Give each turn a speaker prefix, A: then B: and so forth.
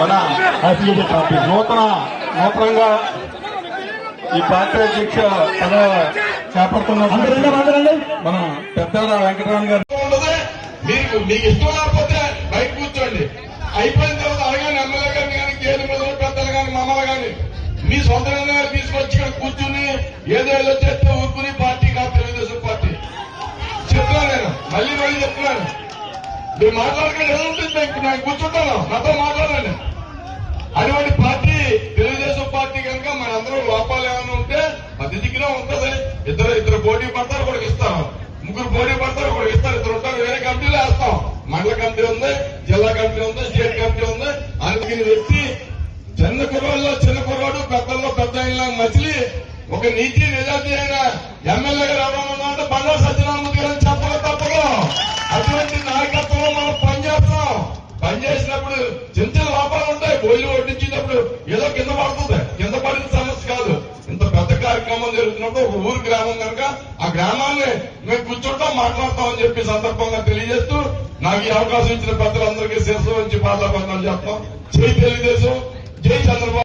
A: మన అసలు పార్టీ నూతన నూతనంగా ఈ పార్టీ అధ్యక్ష పదవ చేపడుతున్న మన పెద్దాడ వెంకటరామన్ గారు.
B: ఉండదు మీకు మీకు ఇష్టం లేకపోతే బయట కూర్చోండి. అయిపోయిన తర్వాత అలాగే ఎమ్మెల్యే గారిని కానీ మొదలు పెద్దలు కానీ మమ్మల్ని కానీ. మీ సొంత నిర్ణయాలు తీసుకొచ్చి ఇక్కడ కూర్చుని ఏదో ఏదో చేస్తే మీరు మాట్లాడకండి ఎలా ఉంటుంది నేను- నేను కూర్చుంటాను నాతో మాట్లాడండి. అటువంటి పార్టీ తెలుగుదేశం పార్టీ కనుక మనందరూ లోపాలు ఏమైనా ఉంటే పద్ధతిగా ఉంటది. ఇద్దరు ఇద్దరు పోటీ పడతారు కూడా ఇస్తారు. ముగ్గురు పోటీ పడతారు కూడా ఇస్తారు. ఇద్దరు ఉంటారు. వేరే కమిటీలు వేస్తాం. మండల కమిటీ ఉంది జిల్లా కమిటీ ఉంది స్టేట్ కమిటీ ఉంది. అందుకని వ్యక్తి చిన్న కుర్రాల్లో చిన్న కుర్రాడు పెద్దల్లో పెద్ద మచిలి ఒక నీతి నిజాతి అయిన ఎమ్మెల్యేగా రావడం అంటే బండా పనిచేసినప్పుడు చిన్న చిన్న లోపాలు ఉంటాయి బోయిలు వడ్డించినప్పుడు ఏదో కింద పడుతుంది కింద పడిన సమస్య కాదు. ఇంత పెద్ద కార్యక్రమం జరుగుతున్నప్పుడు ఒక ఊరు గ్రామం కనుక ఆ గ్రామాన్ని మేము కూర్చుంటాం మాట్లాడతామని చెప్పి సందర్భంగా తెలియజేస్తూ నాకు ఈ అవకాశం ఇచ్చిన పెద్దలందరికీ శిరస్సు నుంచి పాదాబంధాలు చేస్తాం జై తెలుగుదేశం జై చంద్రబాబు.